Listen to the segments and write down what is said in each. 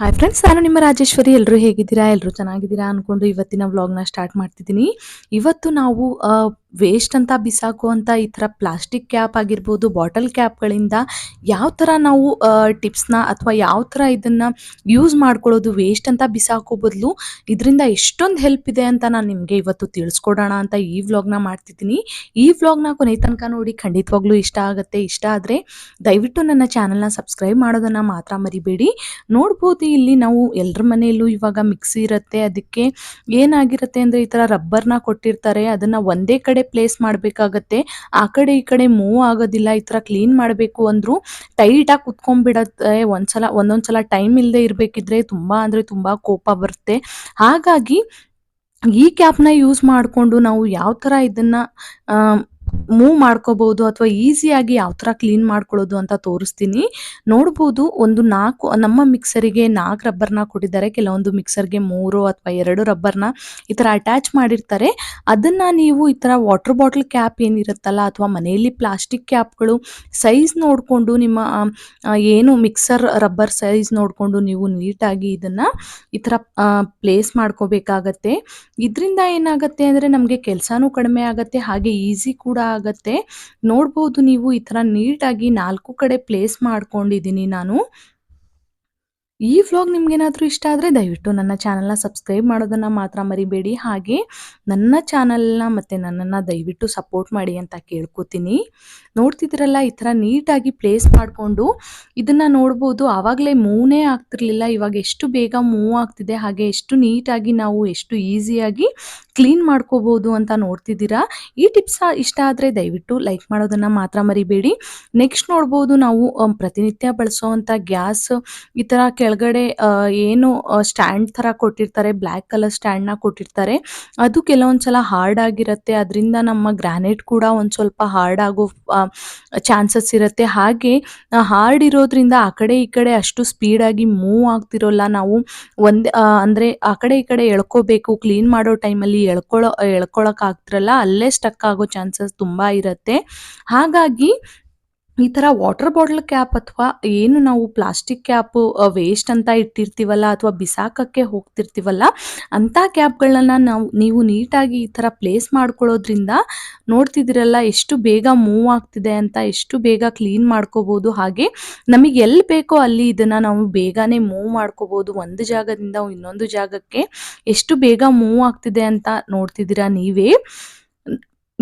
Hi friends ನಾನು ನಿಮ್ಮ ರಾಜೇಶ್ವರಿ. ಎಲ್ಲರೂ ಹೇಗಿದ್ದೀರಾ? ಎಲ್ಲರೂ ಚೆನ್ನಾಗಿದ್ದೀರಾ ಅಂದ್ಕೊಂಡು ಇವತ್ತಿನ ವ್ಲಾಗ್ನ ಸ್ಟಾರ್ಟ್ ಮಾಡ್ತಿದ್ದೀನಿ. ಇವತ್ತು ನಾವು ವೇಸ್ಟ್ ಅಂತ ಬಿಸಾಕುವಂಥ ಈ ಥರ ಪ್ಲಾಸ್ಟಿಕ್ ಕ್ಯಾಪ್ ಆಗಿರ್ಬೋದು ಬಾಟಲ್ ಕ್ಯಾಪ್ಗಳಿಂದ ಯಾವ ಥರ ನಾವು ಟಿಪ್ಸ್ನ ಅಥವಾ ಯಾವ ಥರ ಇದನ್ನು ಯೂಸ್ ಮಾಡ್ಕೊಳ್ಳೋದು ವೇಸ್ಟ್ ಅಂತ ಬಿಸಾಕೋ ಬದಲು ಇದರಿಂದ ಎಷ್ಟೊಂದು ಹೆಲ್ಪ್ ಇದೆ ಅಂತ ನಾನು ನಿಮಗೆ ಇವತ್ತು ತಿಳಿಸ್ಕೊಡೋಣ ಅಂತ ಈ ವ್ಲಾಗ್ನ ಮಾಡ್ತಿದ್ದೀನಿ. ಈ ವ್ಲಾಗ್ನ ಕೊನೆ ತನಕ ನೋಡಿ ಖಂಡಿತವಾಗ್ಲೂ ಇಷ್ಟ ಆಗುತ್ತೆ, ಇಷ್ಟ ಆದರೆ ದಯವಿಟ್ಟು ನನ್ನ ಚಾನಲ್ನ ಸಬ್ಸ್ಕ್ರೈಬ್ ಮಾಡೋದನ್ನು ಮಾತ್ರ ಮರಿಬೇಡಿ. ನೋಡ್ಬೋದು ಇಲ್ಲಿ ನಾವು ಎಲ್ಲರ ಮನೆಯಲ್ಲೂ ಇವಾಗ ಮಿಕ್ಸಿ ಇರುತ್ತೆ, ಅದಕ್ಕೆ ಏನಾಗಿರುತ್ತೆ ಅಂದರೆ ಈ ಥರ ರಬ್ಬರ್ನ ಕೊಟ್ಟಿರ್ತಾರೆ, ಅದನ್ನು ಒಂದೇ ಕಡೆ ಪ್ಲೇಸ್ ಮಾಡಬೇಕಾಗತ್ತೆ. ಆ ಕಡೆ ಈ ಕಡೆ ಮೂವ್ ಆಗೋದಿಲ್ಲ, ಈ ಥರ ಕ್ಲೀನ್ ಮಾಡಬೇಕು ಅಂದರೂ ಟೈಟಾಗಿ ಕುತ್ಕೊಂಡ್ಬಿಡತ್ತೆ. ಒಂದ್ಸಲ, ಒಂದೊಂದ್ಸಲ ಟೈಮ್ ಇಲ್ಲದೆ ಇರಬೇಕಿದ್ರೆ ತುಂಬ ಅಂದರೆ ತುಂಬ ಕೋಪ ಬರುತ್ತೆ. ಹಾಗಾಗಿ ಈ ಕ್ಯಾಪ್ನ ಯೂಸ್ ಮಾಡಿಕೊಂಡು ನಾವು ಯಾವ ಥರ ಇದನ್ನು ಮೂವ್ ಮಾಡ್ಕೋಬಹುದು ಅಥವಾ ಈಸಿಯಾಗಿ ಯಾವ ಥರ ಕ್ಲೀನ್ ಮಾಡ್ಕೊಳ್ಳೋದು ಅಂತ ತೋರಿಸ್ತೀನಿ. ನೋಡ್ಬೋದು ಒಂದು ನಾಲ್ಕು, ನಮ್ಮ ಮಿಕ್ಸರಿಗೆ ನಾಲ್ಕು ರಬ್ಬರ್ನ ಕೊಟ್ಟಿದ್ದಾರೆ. ಕೆಲವೊಂದು ಮಿಕ್ಸರ್ಗೆ ಮೂರು ಅಥವಾ ಎರಡು ರಬ್ಬರ್ನ ಈ ಥರ ಅಟ್ಯಾಚ್ ಮಾಡಿರ್ತಾರೆ. ಅದನ್ನು ನೀವು ಈ ಥರ ವಾಟರ್ ಬಾಟಲ್ ಕ್ಯಾಪ್ ಏನಿರುತ್ತಲ್ಲ ಅಥವಾ ಮನೆಯಲ್ಲಿ ಪ್ಲಾಸ್ಟಿಕ್ ಕ್ಯಾಪ್ಗಳು ಸೈಜ್ ನೋಡಿಕೊಂಡು ನಿಮ್ಮ ಏನು ಮಿಕ್ಸರ್ ರಬ್ಬರ್ ಸೈಜ್ ನೋಡಿಕೊಂಡು ನೀವು ನೀಟಾಗಿ ಇದನ್ನು ಈ ಥರ ಪ್ಲೇಸ್ ಮಾಡ್ಕೋಬೇಕಾಗತ್ತೆ. ಇದರಿಂದ ಏನಾಗುತ್ತೆ ಅಂದರೆ ನಮಗೆ ಕೆಲಸನೂ ಕಡಿಮೆ ಆಗುತ್ತೆ. ಹಾಗೆ ಈಸಿ ಕೂಡ ಆಗುತ್ತೆ ನೋಡ್ಬೋದು ನೀವು ಈ ಥರ ನೀಟಾಗಿ ನಾಲ್ಕು ಕಡೆ ಪ್ಲೇಸ್ ಮಾಡ್ಕೊಂಡಿದ್ದೀನಿ ನಾನು. ಈ ವ್ಲಾಗ್ ನಿಮ್ಗೇನಾದರೂ ಇಷ್ಟ ಆದರೆ ದಯವಿಟ್ಟು ನನ್ನ ಚಾನಲ್ನ ಸಬ್ಸ್ಕ್ರೈಬ್ ಮಾಡೋದನ್ನು ಮಾತ್ರ ಮರಿಬೇಡಿ. ಹಾಗೆ ನನ್ನ ಚಾನಲ್ನ ಮತ್ತು ನನ್ನನ್ನು ದಯವಿಟ್ಟು ಸಪೋರ್ಟ್ ಮಾಡಿ ಅಂತ ಕೇಳ್ಕೊತೀನಿ. ನೋಡ್ತಿದ್ರಲ್ಲ ಈ ಥರ ನೀಟಾಗಿ ಪ್ಲೇಸ್ ಮಾಡಿಕೊಂಡು ಇದನ್ನು ನೋಡ್ಬೋದು. ಆವಾಗಲೇ ಮೂವೇ ಆಗ್ತಿರ್ಲಿಲ್ಲ, ಇವಾಗ ಎಷ್ಟು ಬೇಗ ಮೂವ್ ಆಗ್ತಿದೆ, ಹಾಗೆ ಎಷ್ಟು ನೀಟಾಗಿ ನಾವು ಎಷ್ಟು ಈಸಿಯಾಗಿ ಕ್ಲೀನ್ ಮಾಡ್ಕೋಬಹುದು ಅಂತ ನೋಡ್ತಿದ್ದೀರಾ? ಈ ಟಿಪ್ಸ್ ಇಷ್ಟ ಆದರೆ ದಯವಿಟ್ಟು ಲೈಕ್ ಮಾಡೋದನ್ನು ಮಾತ್ರ ಮರಿಬೇಡಿ. ನೆಕ್ಸ್ಟ್ ನೋಡ್ಬೋದು ನಾವು ಪ್ರತಿನಿತ್ಯ ಬಳಸೋವಂಥ ಗ್ಯಾಸ್, ಈ ಥರ ಕೆಳಗಡೆ ಏನು ಸ್ಟ್ಯಾಂಡ್ ಥರ ಕೊಟ್ಟಿರ್ತಾರೆ ಬ್ಲ್ಯಾಕ್ ಕಲರ್ ಸ್ಟ್ಯಾಂಡ್ನ ಕೊಟ್ಟಿರ್ತಾರೆ. ಅದು ಕೆಲವೊಂದು ಸಲ ಹಾರ್ಡ್ ಆಗಿರುತ್ತೆ. ಅದರಿಂದ ನಮ್ಮ ಗ್ರಾನೈಟ್ ಕೂಡ ಒಂದು ಸ್ವಲ್ಪ ಹಾರ್ಡ್ ಆಗೋ ಚಾನ್ಸಸ್ ಇರುತ್ತೆ. ಹಾಗೆ ಹಾರ್ಡ್ ಇರೋದ್ರಿಂದ ಆ ಕಡೆ ಈ ಕಡೆ ಅಷ್ಟು ಸ್ಪೀಡಾಗಿ ಮೂವ್ ಆಗ್ತಿರೋಲ್ಲ ನಾವು. ಒಂದೇ ಅಂದರೆ ಆ ಕಡೆ ಈ ಕಡೆ ಎಳ್ಕೋಬೇಕು ಕ್ಲೀನ್ ಮಾಡೋ ಟೈಮಲ್ಲಿ ಎಳ್ಕೊಳ್ಳೋ ಆಗ್ತಿರಲ್ಲ ಅಲ್ಲೇ ಸ್ಟಕ್ ಆಗೋ ಚಾನ್ಸಸ್ ತುಂಬ ಇರುತ್ತೆ. ಹಾಗಾಗಿ ಈ ಥರ ವಾಟರ್ ಬಾಟಲ್ ಕ್ಯಾಪ್ ಅಥವಾ ಏನು ನಾವು ಪ್ಲಾಸ್ಟಿಕ್ ಕ್ಯಾಪ್ ವೇಸ್ಟ್ ಅಂತ ಇಟ್ಟಿರ್ತೀವಲ್ಲ ಅಥವಾ ಬಿಸಾಕಕ್ಕೆ ಹೋಗ್ತಿರ್ತೀವಲ್ಲ ಅಂಥ ಕ್ಯಾಪ್ಗಳನ್ನ ನಾವು, ನೀವು ನೀಟಾಗಿ ಈ ಥರ ಪ್ಲೇಸ್ ಮಾಡ್ಕೊಳ್ಳೋದ್ರಿಂದ ನೋಡ್ತಿದ್ದೀರಲ್ಲ ಎಷ್ಟು ಬೇಗ ಮೂವ್ ಆಗ್ತಿದೆ ಅಂತ, ಎಷ್ಟು ಬೇಗ ಕ್ಲೀನ್ ಮಾಡ್ಕೋಬೋದು. ಹಾಗೆ ನಮಗೆ ಎಲ್ಲಿ ಬೇಕೋ ಅಲ್ಲಿ ಇದನ್ನು ನಾವು ಬೇಗನೆ ಮೂವ್ ಮಾಡ್ಕೋಬೋದು. ಒಂದು ಜಾಗದಿಂದ ಇನ್ನೊಂದು ಜಾಗಕ್ಕೆ ಎಷ್ಟು ಬೇಗ ಮೂವ್ ಆಗ್ತಿದೆ ಅಂತ ನೋಡ್ತಿದ್ದೀರಾ ನೀವೇ.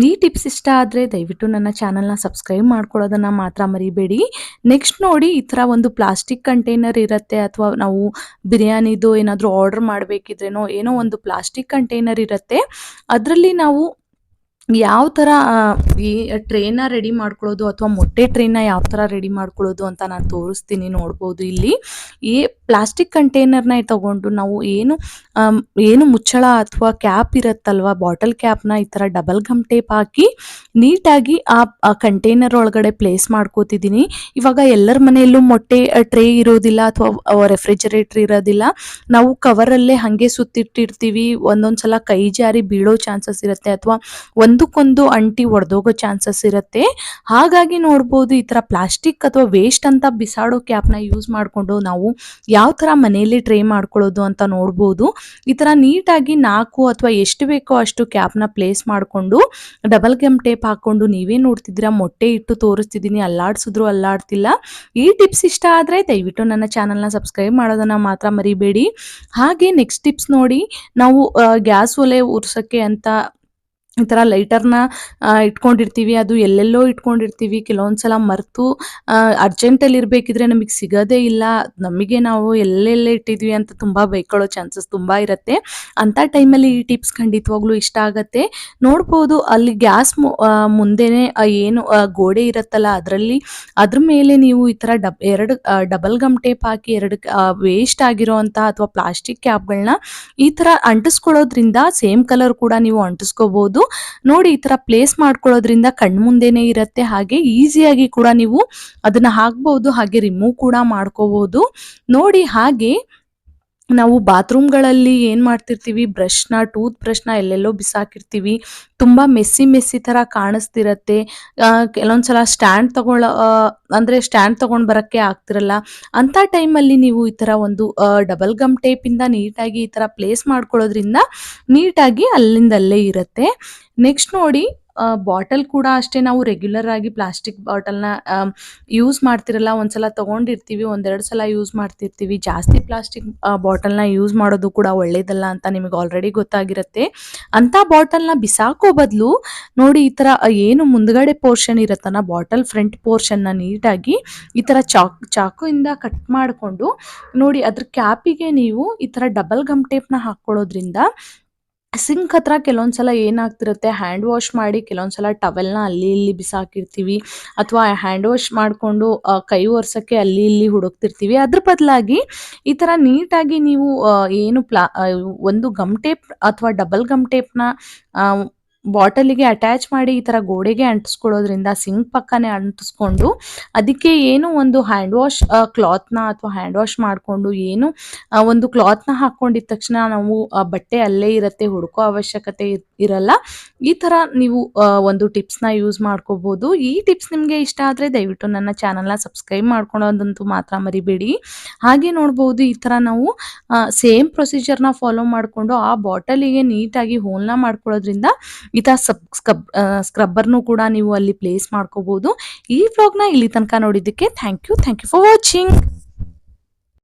ಈ ಟಿಪ್ಸ್ ಇಷ್ಟ ಆದರೆ ದಯವಿಟ್ಟು ನನ್ನ ಚಾನಲ್ನ ಸಬ್ಸ್ಕ್ರೈಬ್ ಮಾಡ್ಕೊಳ್ಳೋದನ್ನು ಮಾತ್ರ ಮರಿಬೇಡಿ. ನೆಕ್ಸ್ಟ್ ನೋಡಿ ಈ ಥರ ಒಂದು ಪ್ಲಾಸ್ಟಿಕ್ ಕಂಟೈನರ್ ಇರುತ್ತೆ ಅಥವಾ ನಾವು ಬಿರಿಯಾನಿದು ಏನಾದರೂ ಆರ್ಡರ್ ಮಾಡಬೇಕಿದ್ರೇನೋ ಏನೋ ಒಂದು ಪ್ಲಾಸ್ಟಿಕ್ ಕಂಟೈನರ್ ಇರುತ್ತೆ. ಅದರಲ್ಲಿ ನಾವು ಯಾವ ಥರ ಈ ಟ್ರೇನ ರೆಡಿ ಮಾಡ್ಕೊಳ್ಳೋದು ಅಥವಾ ಮೊಟ್ಟೆ ಟ್ರೇನ ಯಾವ ಥರ ರೆಡಿ ಮಾಡ್ಕೊಳ್ಳೋದು ಅಂತ ನಾನು ತೋರಿಸ್ತೀನಿ ನೋಡ್ಬೋದು ಇಲ್ಲಿ. ಈ ಪ್ಲಾಸ್ಟಿಕ್ ಕಂಟೈನರ್ನ ತಗೊಂಡು ನಾವು ಏನು ಏನು ಮುಚ್ಚಳ ಅಥವಾ ಕ್ಯಾಪ್ ಇರುತ್ತಲ್ವ, ಬಾಟಲ್ ಕ್ಯಾಪ್ನ ಈ ಥರ ಡಬಲ್ ಗಮ್ ಟೇಪ್ ಹಾಕಿ ನೀಟಾಗಿ ಆ ಕಂಟೈನರ್ ಒಳಗಡೆ ಪ್ಲೇಸ್ ಮಾಡ್ಕೋತಿದ್ದೀನಿ. ಇವಾಗ ಎಲ್ಲರ ಮನೆಯಲ್ಲೂ ಮೊಟ್ಟೆ ಟ್ರೇ ಇರೋದಿಲ್ಲ ಅಥವಾ ರೆಫ್ರಿಜರೇಟರ್ ಇರೋದಿಲ್ಲ. ನಾವು ಕವರಲ್ಲೇ ಹಾಗೆ ಸುತ್ತಿಟ್ಟಿರ್ತೀವಿ ಒಂದೊಂದು ಸಲ ಕೈ ಜಾರಿ ಬೀಳೋ ಚಾನ್ಸಸ್ ಇರುತ್ತೆ ಅಥವಾ ಒಂದಕ್ಕೊಂದು ಅಂಟಿ ಒಡೆದೋಗೋ ಚಾನ್ಸಸ್ ಇರುತ್ತೆ. ಹಾಗಾಗಿ ನೋಡ್ಬೋದು ಈ ಥರ ಪ್ಲಾಸ್ಟಿಕ್ ಅಥವಾ ವೇಸ್ಟ್ ಅಂತ ಬಿಸಾಡೋ ಕ್ಯಾಪ್ನ ಯೂಸ್ ಮಾಡಿಕೊಂಡು ನಾವು ಯಾವ ಥರ ಮನೆಯಲ್ಲಿ ಟ್ರೈ ಮಾಡ್ಕೊಳ್ಳೋದು ಅಂತ ನೋಡ್ಬೋದು. ಈ ಥರ ನೀಟಾಗಿ ನಾಲ್ಕು ಅಥವಾ ಎಷ್ಟು ಬೇಕೋ ಅಷ್ಟು ಕ್ಯಾಪ್ನ ಪ್ಲೇಸ್ ಮಾಡಿಕೊಂಡು ಡಬಲ್ ಗಮ್ ಟೇಪ್ ಹಾಕ್ಕೊಂಡು ನೀವೇ ನೋಡ್ತಿದ್ದೀರಾ, ಮೊಟ್ಟೆ ಇಟ್ಟು ತೋರಿಸ್ತಿದ್ದೀನಿ, ಅಲ್ಲಾಡ್ಸಿದ್ರು ಅಲ್ಲಾಡ್ತಿಲ್ಲ. ಈ ಟಿಪ್ಸ್ ಇಷ್ಟ ಆದರೆ ದಯವಿಟ್ಟು ನನ್ನ ಚಾನಲ್ನ ಸಬ್ಸ್ಕ್ರೈಬ್ ಮಾಡೋದನ್ನು ಮಾತ್ರ ಮರಿಬೇಡಿ. ಹಾಗೆ ನೆಕ್ಸ್ಟ್ ಟಿಪ್ಸ್ ನೋಡಿ, ನಾವು ಗ್ಯಾಸ್ ಒಲೆ ಉರ್ಸೋಕ್ಕೆ ಅಂತ ಈ ಥರ ಲೈಟರ್ನ ಇಟ್ಕೊಂಡಿರ್ತೀವಿ, ಅದು ಎಲ್ಲೆಲ್ಲೋ ಇಟ್ಕೊಂಡಿರ್ತೀವಿ. ಕೆಲವೊಂದು ಸಲ ಮರೆತು ಅರ್ಜೆಂಟಲ್ಲಿ ಇರಬೇಕಿದ್ರೆ ನಮಗೆ ಸಿಗೋದೇ ಇಲ್ಲ. ನಮಗೆ ನಾವು ಎಲ್ಲೆಲ್ಲೇ ಇಟ್ಟಿದ್ವಿ ಅಂತ ತುಂಬ ಬೈಕೊಳ್ಳೋ ಚಾನ್ಸಸ್ ತುಂಬ ಇರುತ್ತೆ. ಅಂಥ ಟೈಮಲ್ಲಿ ಈ ಟಿಪ್ಸ್ ಖಂಡಿತವಾಗ್ಲೂ ಇಷ್ಟ ಆಗುತ್ತೆ. ನೋಡ್ಬೋದು, ಅಲ್ಲಿ ಗ್ಯಾಸ್ ಮುಂದೆನೇ ಏನು ಗೋಡೆ ಇರುತ್ತಲ್ಲ, ಅದರಲ್ಲಿ, ಅದ್ರ ಮೇಲೆ ನೀವು ಈ ಥರ ಡಬ್, ಎರಡು ಡಬಲ್ ಗಮ್ ಟೇಪ್ ಹಾಕಿ, ಎರಡು ವೇಸ್ಟ್ ಆಗಿರೋವಂಥ ಅಥವಾ ಪ್ಲಾಸ್ಟಿಕ್ ಕ್ಯಾಪ್ಗಳನ್ನ ಈ ಥರ ಅಂಟಿಸ್ಕೊಳ್ಳೋದ್ರಿಂದ ಸೇಮ್ ಕಲರ್ ಕೂಡ ನೀವು ಅಂಟಿಸ್ಕೋಬಹುದು ನೋಡಿ ಈ ಥರ ಪ್ಲೇಸ್ ಮಾಡ್ಕೊಳ್ಳೋದ್ರಿಂದ ಕಣ್ಮುಂದೆನೇ ಇರುತ್ತೆ. ಹಾಗೆ ಈಸಿಯಾಗಿ ಕೂಡ ನೀವು ಅದನ್ನ ಹಾಕ್ಬೋದು, ಹಾಗೆ ರಿಮೂವ್ ಕೂಡ ಮಾಡ್ಕೋಬಹುದು ನೋಡಿ ಹಾಗೆ ನಾವು ಬಾತ್ರೂಮ್ಗಳಲ್ಲಿ ಏನು ಮಾಡ್ತಿರ್ತೀವಿ? ಬ್ರಷ್ನ ಟೂತ್ ಬ್ರಷ್ನ ಎಲ್ಲೆಲ್ಲೋ ಬಿಸಾಕಿರ್ತೀವಿ. ತುಂಬ ಮೆಸ್ಸಿ ಮೆಸ್ಸಿ ಥರ ಕಾಣಿಸ್ತಿರತ್ತೆ. ಕೆಲವೊಂದು ಸಲ ಸ್ಟ್ಯಾಂಡ್ ತಗೊಳ್ಳೋ ಅಂದರೆ ಸ್ಟ್ಯಾಂಡ್ ತೊಗೊಂಡು ಬರೋಕ್ಕೆ ಆಗ್ತಿರಲ್ಲ. ಅಂಥ ಟೈಮಲ್ಲಿ ನೀವು ಈ ಥರ ಒಂದು ಡಬಲ್ ಗಮ್ ಟೇಪಿಂದ ನೀಟಾಗಿ ಈ ಥರ ಪ್ಲೇಸ್ ಮಾಡ್ಕೊಳ್ಳೋದ್ರಿಂದ ನೀಟಾಗಿ ಅಲ್ಲಿಂದಲ್ಲೇ ಇರುತ್ತೆ. ನೆಕ್ಸ್ಟ್ ನೋಡಿ ಬಾಟಲ್ ಕೂಡ ಅಷ್ಟೇ ನಾವು ರೆಗ್ಯುಲರ್ ಆಗಿ ಪ್ಲಾಸ್ಟಿಕ್ ಬಾಟಲ್ನ ಯೂಸ್ ಮಾಡ್ತಿರಲ್ಲ, ಒಂದ್ಸಲ ತಗೊಂಡಿರ್ತೀವಿ, ಒಂದೆರಡು ಸಲ ಯೂಸ್ ಮಾಡ್ತಿರ್ತೀವಿ. ಜಾಸ್ತಿ ಪ್ಲಾಸ್ಟಿಕ್ ಬಾಟಲ್ನ ಯೂಸ್ ಮಾಡೋದು ಕೂಡ ಒಳ್ಳೇದಲ್ಲ ಅಂತ ನಿಮಗೆ ಆಲ್ರೆಡಿ ಗೊತ್ತಾಗಿರುತ್ತೆ. ಅಂತ ಬಾಟಲ್ನ ಬಿಸಾಕೋ ಬದಲು ನೋಡಿ ಈ ತರ ಏನು ಮುಂದ್ಗಡೆ ಪೋರ್ಷನ್ ಇರುತ್ತಲ್ಲ, ಬಾಟಲ್ ಫ್ರಂಟ್ ಪೋರ್ಷನ್ನ ನೀಟಾಗಿ ಈ ತರ ಚಾಕ್, ಚಾಕುಯಿಂದ ಕಟ್ ಮಾಡಿಕೊಂಡು ನೋಡಿ ಅದ್ರ ಕ್ಯಾಪಿಗೆ ನೀವು ಈ ತರ ಡಬಲ್ ಗಮ್ ಟೇಪ್ನ ಹಾಕೊಳ್ಳೋದ್ರಿಂದ ಸಿಂಕ್ ಹತ್ರ ಕೆಲವೊಂದ್ಸಲ ಏನಾಗ್ತಿರುತ್ತೆ ಹ್ಯಾಂಡ್ ವಾಶ್ ಮಾಡಿ ಕೆಲವೊಂದ್ಸಲ ಟವೆಲ್ನ ಅಲ್ಲಿ ಇಲ್ಲಿ ಬಿಸಾಕಿರ್ತೀವಿ ಅಥವಾ ಹ್ಯಾಂಡ್ ವಾಶ್ ಮಾಡಿಕೊಂಡು ಕೈ ಒರೆಸೋಕ್ಕೆ ಅಲ್ಲಿ ಇಲ್ಲಿ ಹುಡುಕ್ತಿರ್ತೀವಿ. ಅದ್ರ ಬದಲಾಗಿ ಈ ಥರ ನೀಟಾಗಿ ನೀವು ಏನು ಪ್ಲಾ ಒಂದು ಗಮ್ ಟೇಪ್ ಅಥವಾ ಡಬಲ್ ಗಮ್ ಟೇಪ್ನ ಬಾಟಲಿಗೆ ಅಟ್ಯಾಚ್ ಮಾಡಿ ಈ ಥರ ಗೋಡೆಗೆ ಅಂಟಿಸ್ಕೊಳ್ಳೋದ್ರಿಂದ ಸಿಂಕ್ ಪಕ್ಕನೆ ಅಂಟಿಸ್ಕೊಂಡು ಅದಕ್ಕೆ ಏನು ಒಂದು ಹ್ಯಾಂಡ್ ವಾಶ್ ಕ್ಲಾತ್ನ ಅಥವಾ ಹ್ಯಾಂಡ್ ವಾಶ್ ಮಾಡಿಕೊಂಡು ಏನು ಒಂದು ಕ್ಲಾತ್ನ ಹಾಕೊಂಡಿದ ತಕ್ಷಣ ನಾವು ಬಟ್ಟೆ ಅಲ್ಲೇ ಇರುತ್ತೆ, ಹುಡುಕೋ ಅವಶ್ಯಕತೆ ಇರ್- ಇರಲ್ಲ. ಈ ತರ ನೀವು ಒಂದು ಒಂದು ಟಿಪ್ಸ್ನ ಯೂಸ್ ಮಾಡ್ಕೋಬಹುದು ಈ ಟಿಪ್ಸ್ ನಿಮಗೆ ಇಷ್ಟ ಆದರೆ ದಯವಿಟ್ಟು ನನ್ನ ಚಾನಲ್ನ ಸಬ್ಸ್ಕ್ರೈಬ್ ಮಾಡ್ಕೊಳ್ಳೋದಂತೂ ಮಾತ್ರ ಮರಿಬೇಡಿ. ಹಾಗೆ ನೋಡ್ಬೋದು, ಈ ಥರ ನಾವು ಸೇಮ್ ಪ್ರೊಸೀಜರ್ನ ಫಾಲೋ ಮಾಡಿಕೊಂಡು ಆ ಬಾಟಲಿಗೆ ನೀಟಾಗಿ ಹೋಲ್ನ ಮಾಡ್ಕೊಳ್ಳೋದ್ರಿಂದ ಥರ ಸಬ್ ಸ್ಕ್ರಬ್ ಸ್ಕ್ರಬ್ಬರ್ನು ಕೂಡ ನೀವು ಅಲ್ಲಿ ಪ್ಲೇಸ್ ಮಾಡ್ಕೋಬೋದು. ಈ ವ್ಲಾಗ್ನ ಇಲ್ಲಿ ತನಕ ನೋಡಿದ್ದಕ್ಕೆ thank you thank you for watching